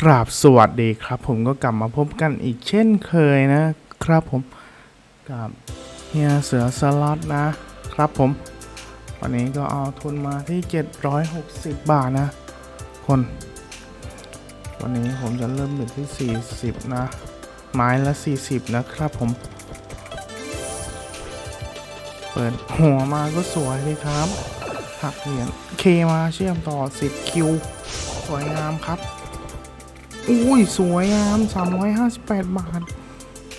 กราบสวัสดีครับ ผมก็กลับมาพบกันอีกเช่นเคยนะครับผมกับเฮียเสือสล็อตนะครับผม วันนี้ก็เอาทุนมาที่ 760 บาทนะ คน วันนี้ผมจะเริ่มเบ็ดที่ 40 นะ ไม้ละ 40 นะครับผม เปิดหัวมาก็สวยเลยครับหักเหรียญเคมาเชื่อมต่อ 10 คิว สวยงามครับ อุ้ยสวยงาม 358 บาท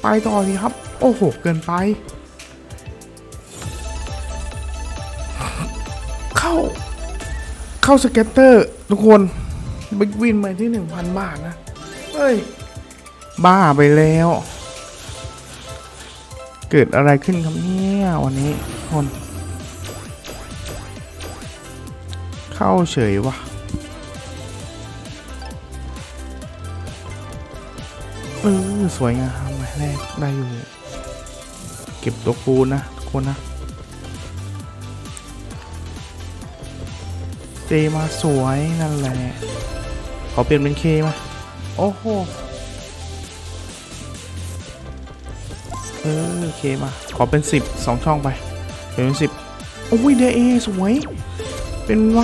ไปต่อดีครับ โอ้โห เกินไป เข้า เข้าสเก็ตเตอร์ ทุกคนบิ๊กวินไปที่ 1,000 บาทนะ เฮ้ย บ้าไปแล้ว เกิดอะไรขึ้นครับเนี่ยวันนี้คน เข้าเฉยวะเออสวยงามหมายแรกได้อยู่ เก็บตัวคูนะทุกคนนะ เจมาสวยนั่นแหละ ขอเปลี่ยนเป็นเคมา โอ้โห เออเคมา ขอเป็นสิบสองช่องไป เป็นสิบโอ้ยเดเอสวย เป็นไว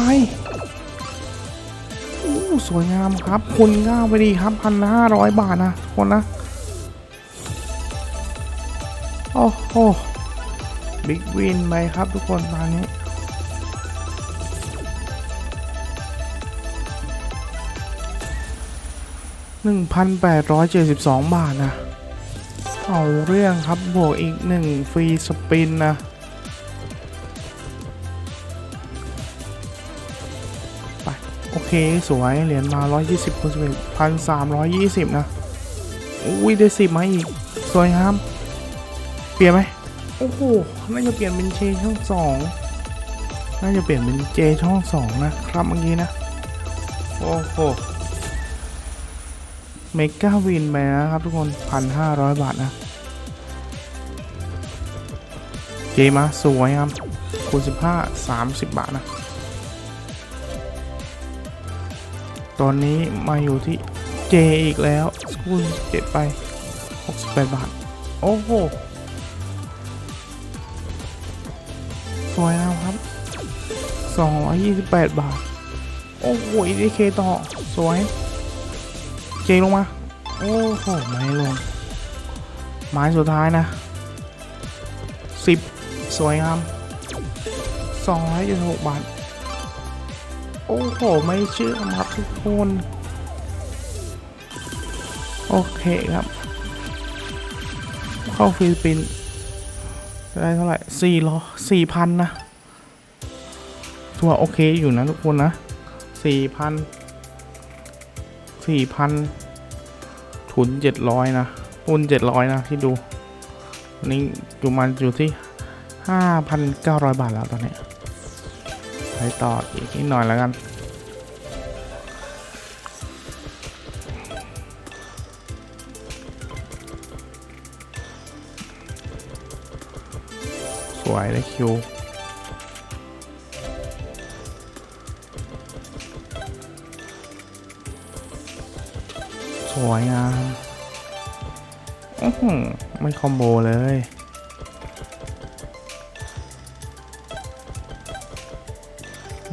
สวยงามครับคุณก้าไปดีครับพันห้าร้อยบาทนะคนนะ โอ้โหบิ๊กวินไปครับทุกคนตอนนี้หนึ่งพันแปดร้อยเจ็ดสิบสองบาทนะ เอาเรื่องครับบวกอีกหนึ่งฟรีสปินนะ เคสวยเหรียญมา 120คูณ11พันสามร้อยยี่สิบนะ อุ้ยได้สิบมาอีก สวยงามเปลี่ยนไหมโอ้โหน่าจะเปลี่ยนเป็นเจช่องสองน่าจะเปลี่ยนเป็นเจช่องสองนะครับเมื่อกี้นะ โอ้โหเมกาวินไปนะครับทุกคนพันห้าร้อยบาทนะเกมมาสวยครับคูณสิบห้าสามสิบบาทนะ ตอนนี้มาอยู่ที่เจอีกแล้วคูณเจ็ดไปหกสิบาท โอ้โหสวยนะครับสองร้อยยี่สิบาท โอ้โหอีดีเคต่อ สวย เจลงมา โอ้โห ไม่ลงไม้สุดท้ายนะสิบสวยงามสองร้อยยี่สิบหกบาท โอ้โห ไม่เชื่อครับทุกคน โอเคครับ เข้าฟิลิปปินส์ได้เท่าไหร่สี่ร้อยสี่พันนะถือว่าโอเคอยู่นะทุกคนนะสี่พันสี่พันทุนเจ็ดร้อยนะทุนเจ็ดร้อยนะที่ดูอันนี้อยู่มันอยู่ที่ห้าพันเก้าร้อยบาทแล้วตอนนี้ ไปต่ออีกนิดหน่อยแล้วกันสวยเลยคิวสวยงามอื้อหือไม่คอมโบเลย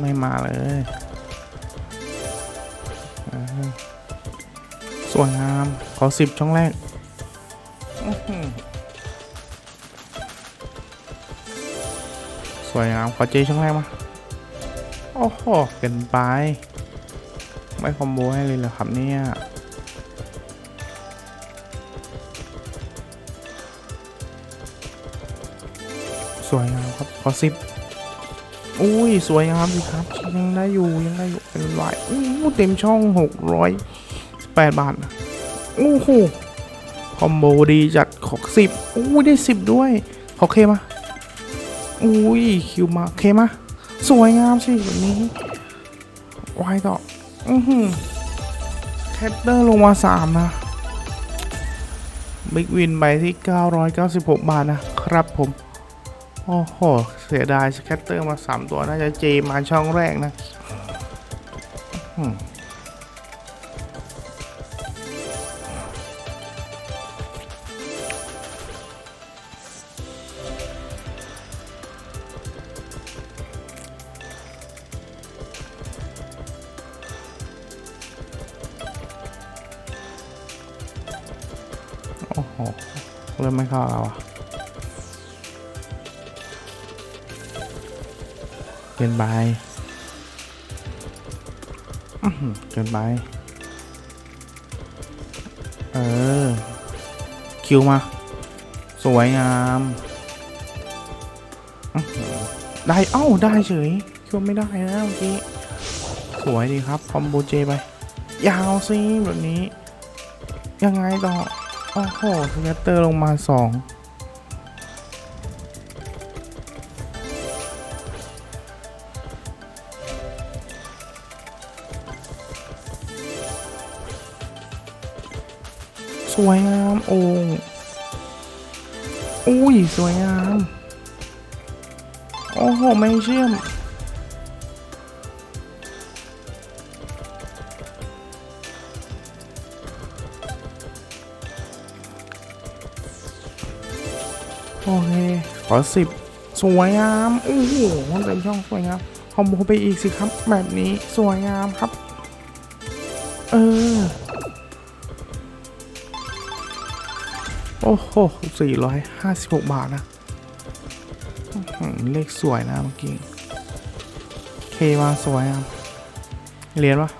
ไม่มาเลยอ่าสวยงาม ขอสิบช่องแรกอื้อหือสวยงาม ขอเจช่องแรกมา โอ้โหเกินไป ไม่คอมโบให้เลยเหรอครับเนี่ยสวยงามครับขอสิบ อุ้ยสวยงามสิครับ ยังได้อยู่ยังได้อยู่เป็นวายอู้เต็มช่องหกร้อยแปดบาทนะโอ้โหคอมโบดีจัดของสิบอุ้ได้สิบด้วยขอเคมาอุ้ยคิวมาเคมาสวยงามสิแบบนี้วายต่ออือหือแคตเตอร์ลงมาสามนะบิ๊กวินไปที่ 996 บาทนะครับผม โอ้โห เสียดายสแคตเตอร์มาสามตัวน่าจะเจมาช่องแรกนะโอ้โห เริ่มไม่เข้าแล้วอะ กินไปเกินไป เออ คิวมา สวยงาม ได้ เอ้า ได้เฉย คิวไม่ได้นะเมื่อกี้ สวยดีครับ คอมโบเจไป ยาวสิแบบนี้ ยังไงต่อ โอ้โหสแกตเตอร์ลงมาสอง สวยงามโอ่งอุ้ย สวยงาม โอ้โหไม่เชื่อมโอเคขอสิบสวยงามโอ้โหเต็มช่องสวยงามคอมโบไปอีกสิครับ แบบนี้สวยงามครับ เออ โอ้โหสี่ร้อยห้าสิบหกบาทนะ เลขสวยนะเมื่อกี้ เคมาสวยครับเรียนวะ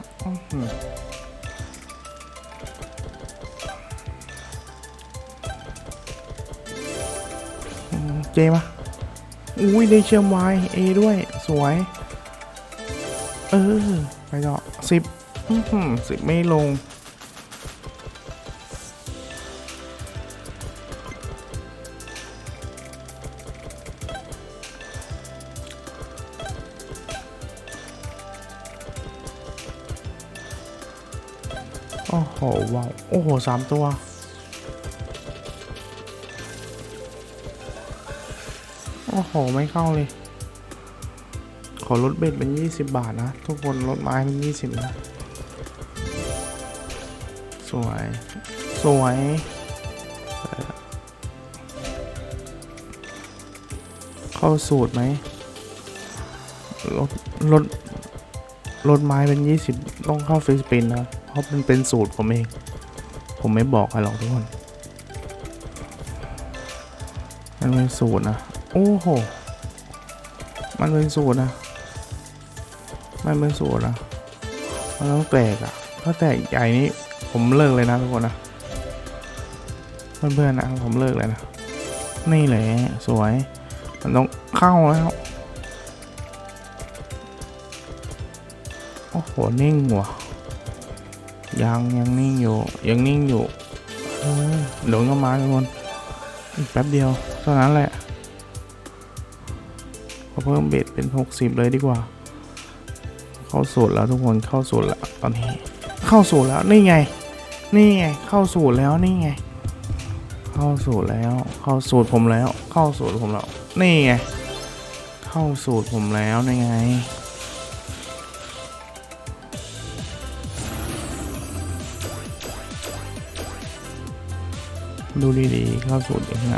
เจมาอุ้ยได้เชื่อมวายเอด้วย สวย เออ ไปต่อสิบสิบไม่ลง โอ้โหว้าวโอ้โหสามตัว โอ้โห ไม่เข้าเลย ขอลดเบ็ดเป็น 20 บาทนะ ทุกคนลดไม้เป็น 20 นะ สวย สวยเข้าสูตรไหมลดลดลดไม้เป็น 20 ต้องเข้าฟิสปินนะ เพราะมันเป็นสูตรผมเอง ผมไม่บอกใครหรอกทุกคนมันเป็นสูตรนะ โอ้โห มันเป็นสูตรนะ มันเป็นสูตรนะมันต้องแตกอะถ้าแตกใหญ่นี้ผมเลิกเลยนะทุกคนนะ เพื่อนๆนะผมเลิกเลยนะ นี่แหละสวย มันต้องเข้าแล้ว โอ้โห นิ่งว่ะ ยังยังนิ่งอยู่ยังนิ่งอยู่เออเดี๋ยวก็มาทุกคนอีกแป๊บเดียวเท่านั้นแหละขอเพิ่มเบ็ดเป็น 60 เลยดีกว่า เข้าสูตรแล้วทุกคนเข้าสูตรแล้วตอนนี้ เข้าสูตรแล้วนี่ไง นี่ไง เข้าสูตรแล้วนี่ไง เข้าสูตรแล้ว เข้าสูตรผมแล้ว เข้าสูตรผมแล้ว นี่ไง เข้าสูตรผมแล้วนี่ไง ดูดีๆเข้าสูตรยังไง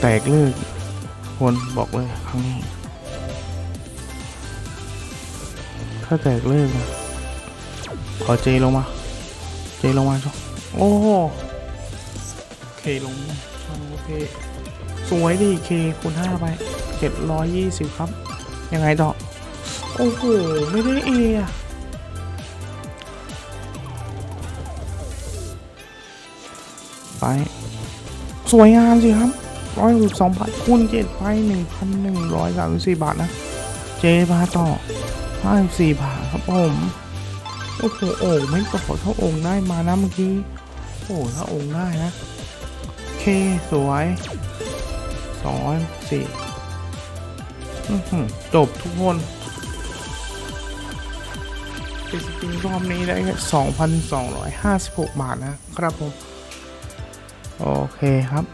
แตกเลิกคนบอกเลยครั้งนี้ ถ้าแตกเลิกนะขอเจลงมา เจลงมาช่องโอ้โหเคลงมาช่องโอเคสวยดีเคคูณห้าไปเจ็ดร้อยยี่สิบครับ ยังไงต่อ โอ้โห ไม่ได้เออะไป สวยงามสิครับร้อยหกสองบาทคูณเจ็ดไปหนึ่งพันหนึ่งร้อยสามสิบสี่บาทนะ เจมาต่อห้าสี่บาทครับผม โอ้โหโอ่งไม่ต่อถ้าโองค์ได้มานะเมื่อกี้ โอ้ถ้าโองค์ได้นะ เคสวยสองร้อยสี่จบทุกคน เป็นสปินรอบนี้ได้แค่สองพันสองร้อยห้าสิบหกบาทนะครับผม โอเคครับ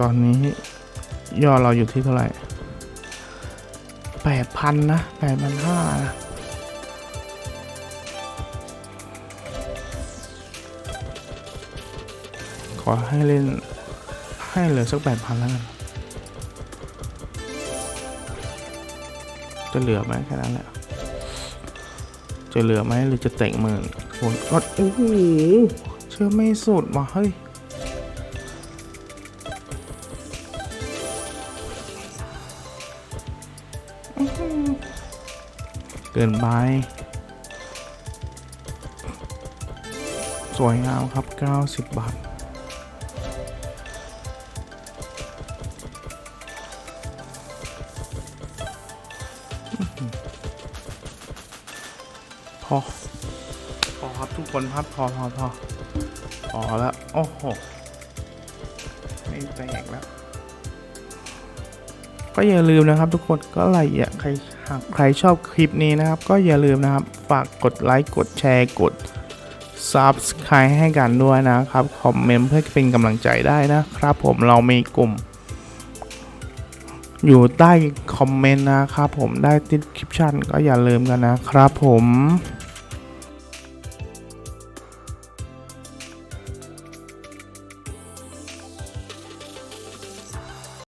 ตอนนี้ยอดเราอยู่ที่เท่าไหร่แปดพันนะแปดพันห้านะขอให้เล่นให้เหลือสักแปดพันแล้วกันจะเหลือไหมแค่นั้นแหละ จะเหลือไหมหรือจะเต่งหมื่นโอ้ยก็โอ้โหเชื่อไม่สุดว่ะเฮ้ยอื้อหือเกินไป สวยงามครับ 90 บาทพ อพอครับทุกคนครับพอพอพอพอแล้วโอ้โหไม่แตกแล้ว ก็อย่าลืมนะครับ ทุกคนก็อะไรอะใครหากใครชอบคลิปนี้นะครับ ก็อย่าลืมนะครับ ฝากกดไลค์กดแชร์กด Subscribe ให้กันด้วยนะครับ คอมเมนต์เพื่อเป็นกำลังใจได้นะครับ ผมเรามีกลุ่ม อยู่ใต้คอมเมนต์นะครับ ผมได้ติดคลิปชั่นก็อย่าลืมกันนะครับผม